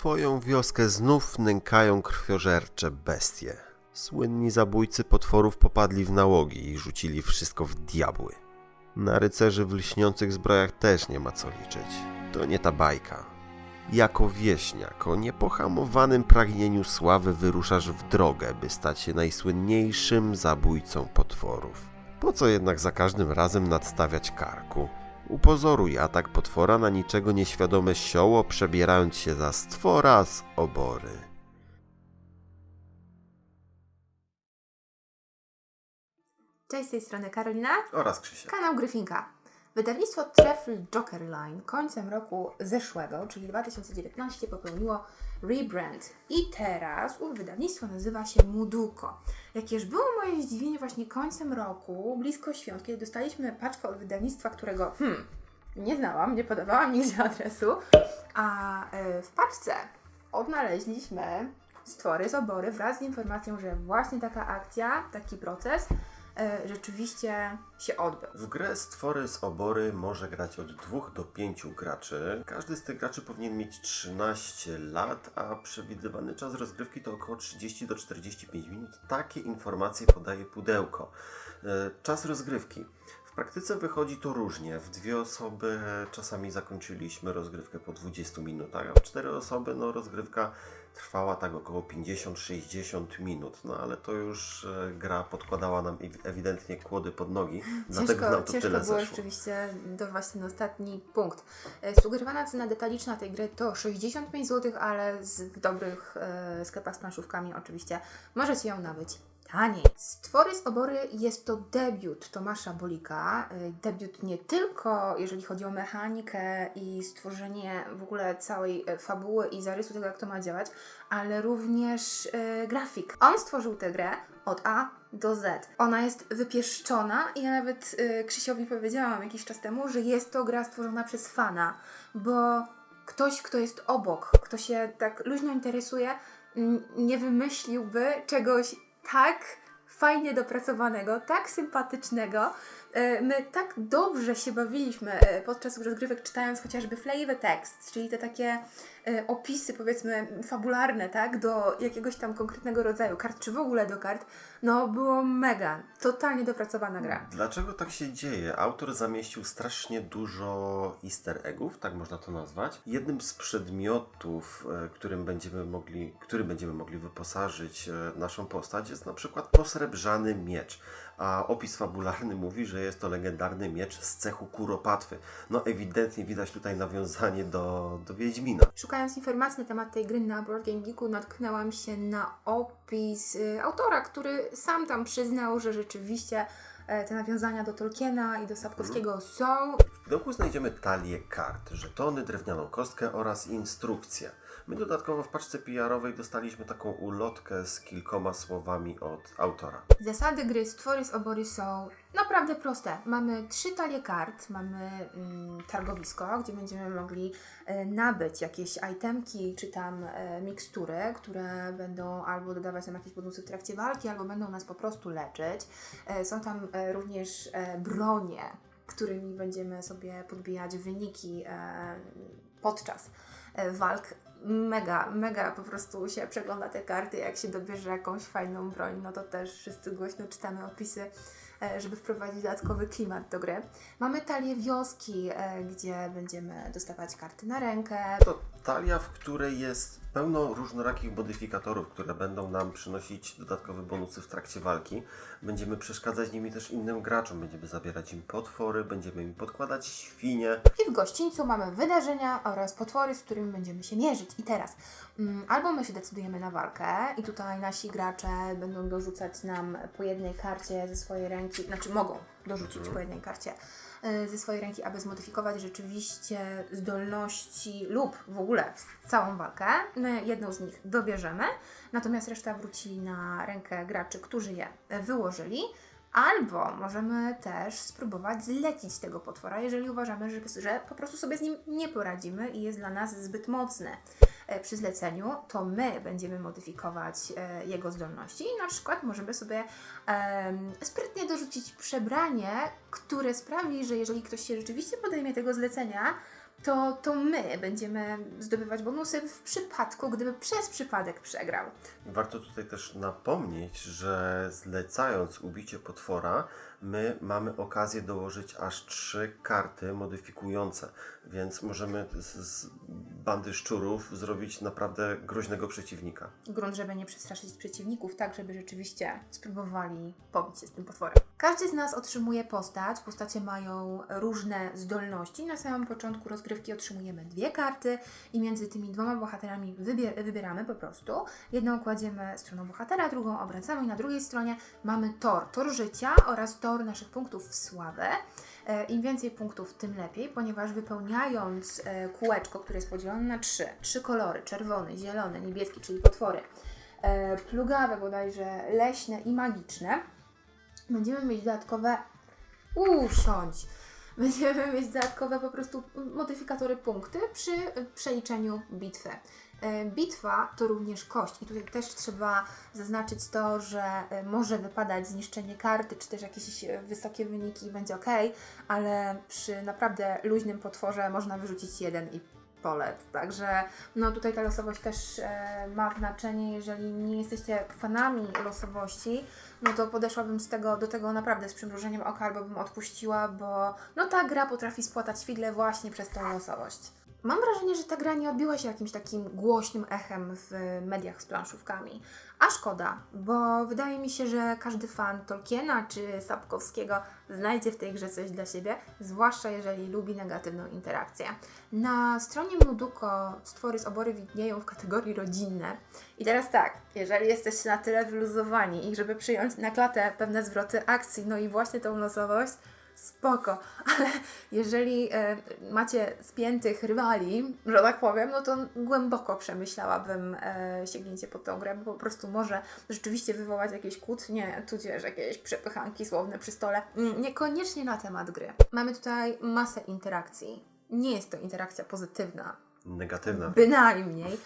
Twoją wioskę znów nękają krwiożercze bestie. Słynni zabójcy potworów popadli w nałogi i rzucili wszystko w diabły. Na rycerzy w lśniących zbrojach też nie ma co liczyć. To nie ta bajka. Jako wieśniak o niepohamowanym pragnieniu sławy wyruszasz w drogę, by stać się najsłynniejszym zabójcą potworów. Po co jednak za każdym razem nadstawiać karku? Upozoruj atak potwora na niczego nieświadome sioło, przebierając się za stwora z obory. Cześć, z tej strony Karolina, Oraz Krzysiek. kanał Gryfinka. Wydawnictwo Treffle Joker Line końcem roku zeszłego, czyli 2019, popełniło rebrand. I teraz ów wydawnictwo nazywa się Muduko. Jakież było moje zdziwienie właśnie końcem roku, blisko świąt, kiedy dostaliśmy paczkę od wydawnictwa, którego hmm, nie znałam, nie podawałam nigdzie adresu, a e, w paczce odnaleźliśmy stwory z obory wraz z informacją, że właśnie taka akcja, taki proces rzeczywiście się odbył. W grę Stwory z Obory może grać od 2 do 5 graczy. Każdy z tych graczy powinien mieć 13 lat, a przewidywany czas rozgrywki to około 30 do 45 minut. Takie informacje podaje pudełko. E, Czas rozgrywki. W praktyce wychodzi to różnie. W dwie osoby czasami zakończyliśmy rozgrywkę po 20 minutach, a w cztery osoby no, rozgrywka trwała tak około 50-60 minut. No ale to już e, gra podkładała nam ewi- ewidentnie kłody pod nogi, dlatego nam to ciężko tyle było zeszło. rzeczywiście dorwać ten ostatni punkt. E, Sugerowana cena detaliczna tej gry to 65 zł, ale z, w dobrych e, sklepach z planszówkami oczywiście możecie ją nabyć taniej. Stwory z obory jest to debiut Tomasza Bolika. E, Debiut nie tylko jeżeli chodzi o mechanikę i stworzenie w ogóle całej e, fabuły i zarysu tego, jak to ma działać, ale również e, grafik. On stworzył tę grę od A do Z. Ona jest wypieszczona i ja nawet y, Krzysiowi powiedziałam jakiś czas temu, że jest to gra stworzona przez fana, bo ktoś, kto jest obok, kto się tak luźno interesuje, nie wymyśliłby czegoś tak fajnie dopracowanego, tak sympatycznego. E, My tak dobrze się bawiliśmy e, podczas rozgrywek, czytając chociażby flavor text, czyli te takie opisy, powiedzmy, fabularne, tak, do jakiegoś tam konkretnego rodzaju kart, czy w ogóle do kart. No, było mega, totalnie dopracowana gra. Dlaczego tak się dzieje? Autor zamieścił strasznie dużo easter eggów, tak można to nazwać. Jednym z przedmiotów, e, którym będziemy mogli, który będziemy mogli wyposażyć e, naszą postać jest na przykład posrebrzany miecz. A opis fabularny mówi, że jest to legendarny miecz z cechu Kuropatwy. No ewidentnie widać tutaj nawiązanie do, do Wiedźmina. Szukając informacji na temat tej gry na Board Game Geeku, natknęłam się na opis y, autora, który sam tam przyznał, że rzeczywiście e, te nawiązania do Tolkiena i do Sapkowskiego są. W pudełku znajdziemy talię kart, żetony, drewnianą kostkę oraz instrukcję. My dodatkowo w paczce PR-owej dostaliśmy taką ulotkę z kilkoma słowami od autora. Zasady gry Stwory Obory są naprawdę proste. Mamy trzy talie kart, mamy mm, targowisko, gdzie będziemy mogli e, nabyć jakieś itemki czy tam e, mikstury, które będą albo dodawać nam jakieś bonusy w trakcie walki, albo będą nas po prostu leczyć. E, są tam e, również e, bronie, którymi będziemy sobie podbijać wyniki e, podczas e, walk. Mega, mega po prostu się przegląda te karty, jak się dobierze jakąś fajną broń, no to też wszyscy głośno czytamy opisy, e, żeby wprowadzić dodatkowy klimat do gry. Mamy talię wioski, e, gdzie będziemy dostawać karty na rękę. To talia, w której jest pełno różnorakich modyfikatorów, które będą nam przynosić dodatkowe bonusy w trakcie walki. Będziemy przeszkadzać nimi też innym graczom, będziemy zabierać im potwory, będziemy im podkładać świnie. I w gościńcu mamy wydarzenia oraz potwory, z którymi będziemy się mierzyć. I teraz mm, albo my się decydujemy na walkę i tutaj nasi gracze będą dorzucać nam po jednej karcie ze swojej ręki, znaczy mogą dorzucić po jednej karcie ze swojej ręki, aby zmodyfikować rzeczywiście zdolności lub w ogóle całą walkę. My jedną z nich dobierzemy, natomiast reszta wróci na rękę graczy, którzy je wyłożyli. Albo możemy też spróbować zlecić tego potwora, jeżeli uważamy, że, że po prostu sobie z nim nie poradzimy i jest dla nas zbyt mocny. E, Przy zleceniu to my będziemy modyfikować e, jego zdolności i na przykład możemy sobie sprytnie dorzucić przebranie, które sprawi, że jeżeli ktoś się rzeczywiście podejmie tego zlecenia, to, to my będziemy zdobywać bonusy w przypadku, gdyby przez przypadek przegrał. Warto tutaj też napomnieć, że zlecając ubicie potwora, my mamy okazję dołożyć aż trzy karty modyfikujące, więc możemy z, z bandy szczurów zrobić naprawdę groźnego przeciwnika. grunt, żeby nie przestraszyć przeciwników, tak żeby rzeczywiście spróbowali pobić się z tym potworem. Każdy z nas otrzymuje postać. Postacie mają różne zdolności. Na samym początku rozgrywki otrzymujemy dwie karty i między tymi dwoma bohaterami wybier- wybieramy po prostu. Jedną kładziemy stroną bohatera, drugą obracamy i na drugiej stronie mamy tor. Tor życia oraz tor naszych punktów w sławę. E, Im więcej punktów, tym lepiej, ponieważ wypełniając e, kółeczko, które jest podzielone na trzy, trzy kolory, czerwony, zielony, niebieski, czyli potwory, e, plugawe bodajże, leśne i magiczne, będziemy mieć dodatkowe, usiądź, będziemy mieć dodatkowe po prostu modyfikatory punkty przy przeliczeniu bitwy. E, Bitwa to również kość i tutaj też trzeba zaznaczyć to, że e, może wypadać zniszczenie karty, czy też jakieś e, wysokie wyniki i będzie ok, ale przy naprawdę luźnym potworze można wyrzucić jeden i polec. Także no tutaj ta losowość też e, ma znaczenie. Jeżeli nie jesteście fanami losowości, no to podeszłabym z tego, do tego naprawdę z przymrużeniem oka albo bym odpuściła, bo no ta gra potrafi spłatać figle właśnie przez tą losowość. Mam wrażenie, że ta gra nie odbiła się jakimś takim głośnym echem w mediach z planszówkami. A szkoda, bo wydaje mi się, że każdy fan Tolkiena czy Sapkowskiego znajdzie w tej grze coś dla siebie, zwłaszcza jeżeli lubi negatywną interakcję. Na stronie Muduko stwory z obory widnieją w kategorii rodzinne. I teraz tak, jeżeli jesteście na tyle wyluzowani i żeby przyjąć na klatę pewne zwroty akcji, no i właśnie tą losowość, spoko, ale jeżeli e, macie spiętych rywali, że tak powiem, no to głęboko przemyślałabym e, sięgnięcie po tą grę, bo po prostu może rzeczywiście wywołać jakieś kłótnie, tudzież jakieś przepychanki słowne przy stole. Mm, Niekoniecznie na temat gry. Mamy tutaj masę interakcji. Nie jest to interakcja pozytywna, Negatywna. bynajmniej.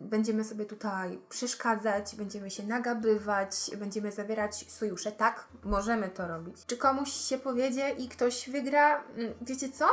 Będziemy sobie tutaj przeszkadzać, będziemy się nagabywać, będziemy zawierać sojusze. Tak, możemy to robić. Czy komuś się powiedzie i ktoś wygra? Mm, Wiecie co?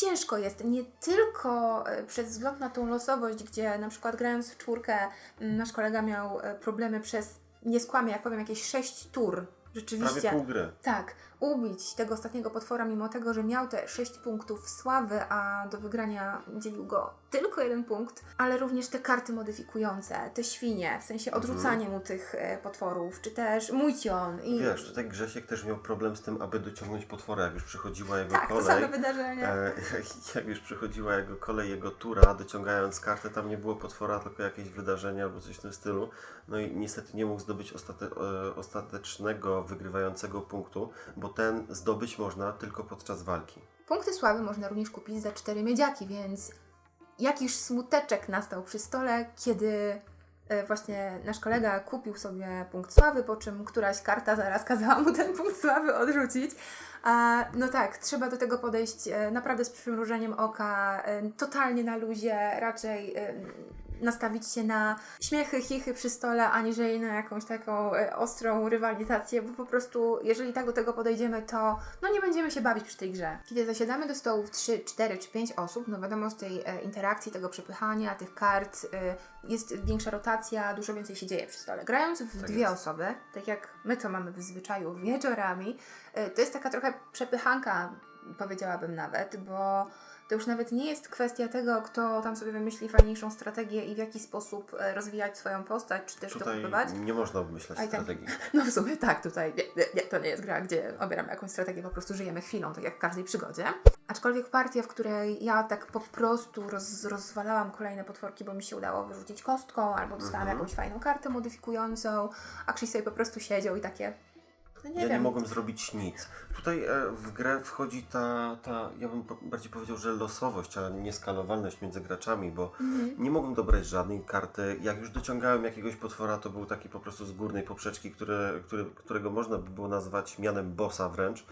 Ciężko jest, nie tylko e, przez wzgląd na tą losowość, gdzie na przykład grając w czwórkę, mm, nasz kolega miał e, problemy przez, nie skłamię, jak powiem, jakieś sześć tur. Rzeczywiście. Prawie pół gry. Tak, ubić tego ostatniego potwora, mimo tego, że miał te 6 punktów sławy, a do wygrania dzielił go tylko jeden punkt, ale również te karty modyfikujące, te świnie, w sensie odrzucanie mu tych e, potworów, czy też mójcion i... Wiesz, tutaj Grzesiek też miał problem z tym, aby dociągnąć potwora, jak już przychodziła jego tak, to kolej. same wydarzenia. E, jak już przychodziła jego kolej, jego tura, dociągając kartę, tam nie było potwora, tylko jakieś wydarzenie albo coś w tym stylu. No i niestety nie mógł zdobyć ostate, ostatecznego, wygrywającego punktu, bo ten zdobyć można tylko podczas walki. Punkty sławy można również kupić za 4 miedziaki, więc jakiż smuteczek nastał przy stole, kiedy e, właśnie nasz kolega kupił sobie punkt sławy, po czym któraś karta zaraz kazała mu ten punkt sławy odrzucić. No tak, trzeba do tego podejść e, naprawdę z przymrużeniem oka, e, totalnie na luzie, raczej nastawić się na śmiechy, chichy przy stole, aniżeli na jakąś taką e, ostrą rywalizację, bo po prostu, jeżeli tak do tego podejdziemy, to no nie będziemy się bawić przy tej grze. Kiedy zasiadamy do stołów 3, 4 czy 5 osób, no wiadomo, z tej e, interakcji, tego przepychania, tych kart, e, jest większa rotacja, dużo więcej się dzieje przy stole. Grając w Tak dwie jest. osoby, tak jak my to mamy w zwyczaju wieczorami, to jest taka trochę przepychanka, powiedziałabym nawet, bo to już nawet nie jest kwestia tego, kto tam sobie wymyśli fajniejszą strategię i w jaki sposób e, rozwijać swoją postać, czy też Tutaj dokupywać. nie można obmyślać tak. strategii. No w sumie tak, tutaj nie, nie, nie, to nie jest gra, gdzie obieramy jakąś strategię, po prostu żyjemy chwilą, tak jak w każdej przygodzie. Aczkolwiek partia, w której ja tak po prostu roz, rozwalałam kolejne potworki, bo mi się udało wyrzucić kostką, albo dostałam Mhm. jakąś fajną kartę modyfikującą, a Krzyś sobie po prostu siedział i takie... No nie ja wiem. nie mogłem zrobić nic. Tutaj e, w grę wchodzi ta, ta, ja bym bardziej powiedział, że losowość, a nie skalowalność między graczami, bo Mhm. nie mogłem dobrać żadnej karty. Jak już dociągałem jakiegoś potwora, to był taki po prostu z górnej poprzeczki, który, który, którego można by było nazwać mianem bossa wręcz.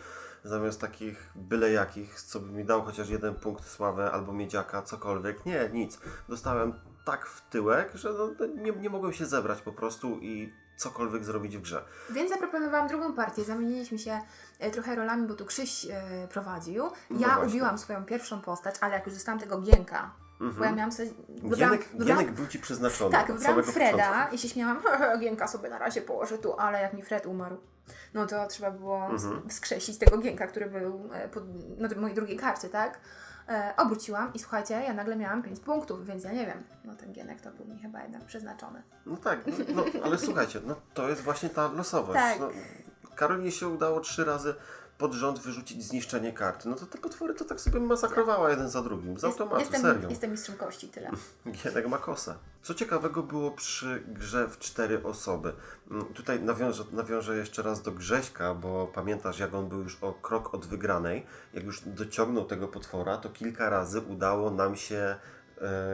Zamiast takich byle jakich, co by mi dał chociaż jeden punkt sławy albo miedziaka, cokolwiek. Nie, nic. Dostałem tak w tyłek, że no, no, nie, nie mogłem się zebrać po prostu i cokolwiek zrobić w grze. Więc zaproponowałam drugą partię. Zamieniliśmy się e, trochę rolami, bo tu Krzyś e, prowadził. No Ja właśnie. ubiłam swoją pierwszą postać, ale jak już dostałam tego Gienka, bo ja Mhm. miałam sobie... wybrałam- Gienek, wybrałam- Gienek był ci przyznaczony Tak, wybrałam Freda początku. i się śmiałam, "Haha, Gienka sobie na razie położę tu, ale jak mi Fred umarł, no to trzeba było Mhm. wskrzesić tego Gienka, który był e, pod, na mojej drugiej karcie, tak? E, obróciłam i słuchajcie, ja nagle miałam 5 punktów, więc ja nie wiem, no ten Gienek to był mi chyba jednak przeznaczony. No tak, no, no, ale słuchajcie, no to jest właśnie ta losowość. Tak. No, Karolinie się udało trzy razy pod rząd wyrzucić zniszczenie karty. No to te potwory to tak sobie masakrowała jeden za drugim. Z Jest- automatu, jestem, serio. jestem mistrzem kości, tyle. Gienek ma kosę. Co ciekawego było przy grze w cztery osoby. Mm, Tutaj nawiążę, nawiążę jeszcze raz do Grześka, bo pamiętasz jak on był już o krok od wygranej. Jak już dociągnął tego potwora, to kilka razy udało nam się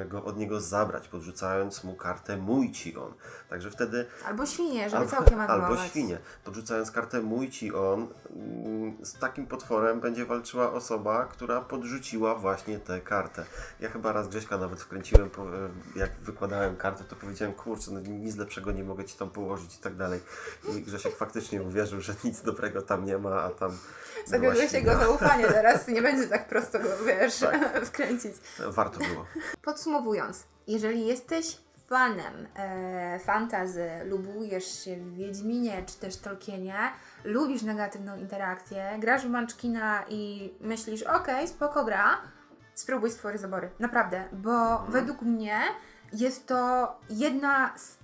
go od niego zabrać, podrzucając mu kartę mój ci on. Także wtedy Albo świnie, żeby Albo, całkiem albo anulować. świnie. Podrzucając kartę mój ci on, mm, z takim potworem będzie walczyła osoba, która podrzuciła właśnie tę kartę. Ja chyba raz Grześka nawet wkręciłem, e, jak wykładałem kartę, to powiedziałem, kurczę, no nic lepszego nie mogę ci tam położyć i tak dalej. I Grzesiek faktycznie uwierzył, że nic dobrego tam nie ma, a tam świnia. jego zaufanie teraz, nie będzie tak prosto go, wiesz, Tak. wkręcić. Warto było. Podsumowując, jeżeli jesteś fanem e, fantazy, lubujesz się w Wiedźminie czy też Tolkienie, lubisz negatywną interakcję, grasz w Munchkina i myślisz, okej, spoko gra, spróbuj stwory zabory. Naprawdę, bo według mnie jest to jedna z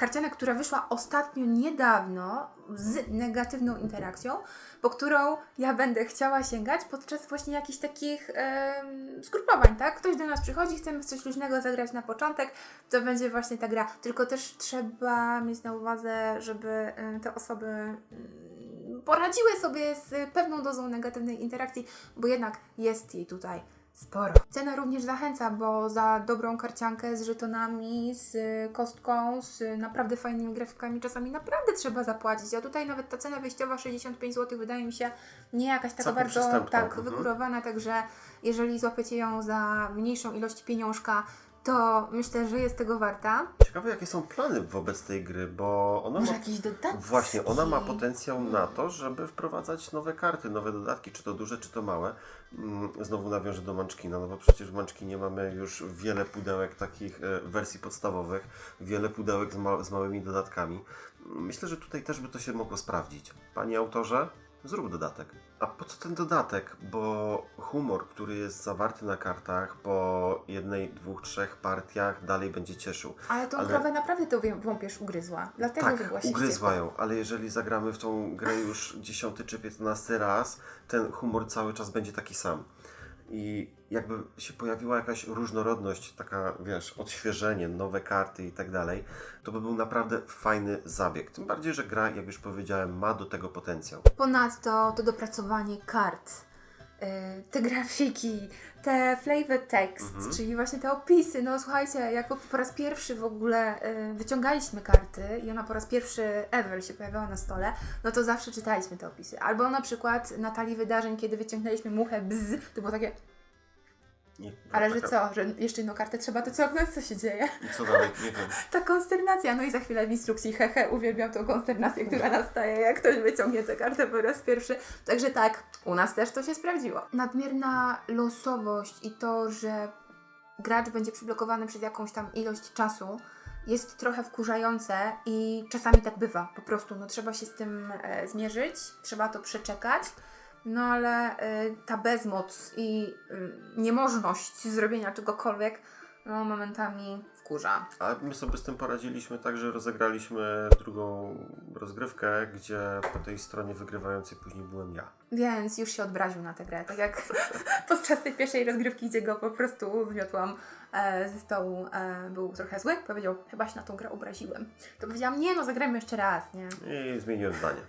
karcianek, która wyszła ostatnio niedawno z negatywną interakcją, po którą ja będę chciała sięgać podczas właśnie jakichś takich em, zgrupowań, tak? Ktoś do nas przychodzi, chcemy coś luźnego zagrać na początek, to będzie właśnie ta gra. Tylko też trzeba mieć na uwadze, żeby em, te osoby mm, poradziły sobie z pewną dozą negatywnej interakcji, bo jednak jest jej tutaj sporo. Cena również zachęca, bo za dobrą karciankę z żetonami, z kostką, z naprawdę fajnymi grafikami czasami naprawdę trzeba zapłacić. A tutaj nawet ta cena wejściowa 65 zł wydaje mi się nie jakaś taka Całkiem bardzo tak mhm. wygórowana, także jeżeli złapiecie ją za mniejszą ilość pieniążka, to myślę, że jest tego warta. Ciekawe, jakie są plany wobec tej gry, bo ona Może ma jakieś dodatki. Właśnie, ona ma potencjał na to, żeby wprowadzać nowe karty, nowe dodatki, czy to duże, czy to małe. Mm, Znowu nawiążę do Munchkina, no bo przecież w Munchkinie mamy już wiele pudełek takich e, wersji podstawowych, wiele pudełek z, ma z małymi dodatkami. Myślę, że tutaj też by to się mogło sprawdzić. Panie autorze, zrób dodatek. A po co ten dodatek? Bo humor, który jest zawarty na kartach po jednej, dwóch, trzech partiach dalej będzie cieszył. Ale tą Ale- naprawdę to wąpierz ugryzła. Dlatego Tak, ugryzła ją, ale jeżeli zagramy w tą grę już dziesiąty czy piętnasty raz, ten humor cały czas będzie taki sam. I jakby się pojawiła jakaś różnorodność, taka wiesz, odświeżenie, nowe karty i tak dalej, to by był naprawdę fajny zabieg. Tym bardziej, że gra, jak już powiedziałem, ma do tego potencjał. Ponadto to dopracowanie kart, yy, te grafiki, te flavor text, Mhm. czyli właśnie te opisy. No słuchajcie, jak po, raz pierwszy w ogóle yy, wyciągaliśmy karty i ona po raz pierwszy ever się pojawiała na stole, no to zawsze czytaliśmy te opisy. Albo na przykład na talii wydarzeń, kiedy wyciągnęliśmy muchę bzz, to było takie, Nie, ale że taka- co, że jeszcze jedną kartę trzeba dociągnąć, co się dzieje? I co dalej? Nie wiem. Ta konsternacja, no i za chwilę w instrukcji, hehe, uwielbiam tą konsternację, która nastaje, jak ktoś wyciągnie tę kartę po raz pierwszy. Także tak, u nas też to się sprawdziło. Nadmierna losowość i to, że gracz będzie przyblokowany przez jakąś tam ilość czasu, jest trochę wkurzające i czasami tak bywa, po prostu, no trzeba się z tym e, zmierzyć, trzeba to przeczekać. No ale e, ta bezmoc i y, niemożność zrobienia czegokolwiek, no momentami wkurza. A my sobie z tym poradziliśmy tak, że rozegraliśmy drugą rozgrywkę, gdzie po tej stronie wygrywającej później byłem ja. Więc już się odbraził na tę grę. Tak jak podczas tej pierwszej rozgrywki, gdzie go po prostu zmiotłam e, ze stołu, e, był trochę zły. Powiedział, chyba się na tą grę obraziłem. To powiedziałam, nie no, zagrajmy jeszcze raz, nie? I zmieniłem zdanie.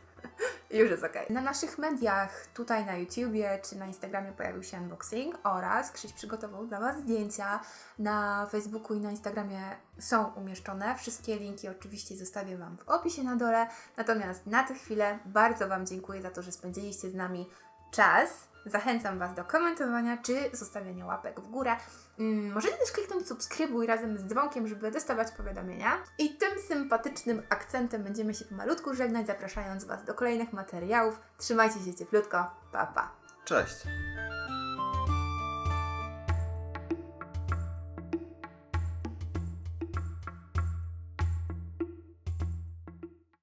Już jest okej. Na naszych mediach, tutaj na YouTubie czy na Instagramie pojawił się unboxing oraz Krzyś przygotował dla Was zdjęcia. Na Facebooku i na Instagramie są umieszczone. Wszystkie linki oczywiście zostawię Wam w opisie na dole. Natomiast na tę chwilę bardzo Wam dziękuję za to, że spędziliście z nami czas. Zachęcam Was do komentowania czy zostawiania łapek w górę. Mm, Możecie też kliknąć subskrybuj razem z dzwonkiem, żeby dostawać powiadomienia. I tym sympatycznym akcentem będziemy się pomalutku żegnać, zapraszając Was do kolejnych materiałów. Trzymajcie się cieplutko. Pa, pa. Cześć!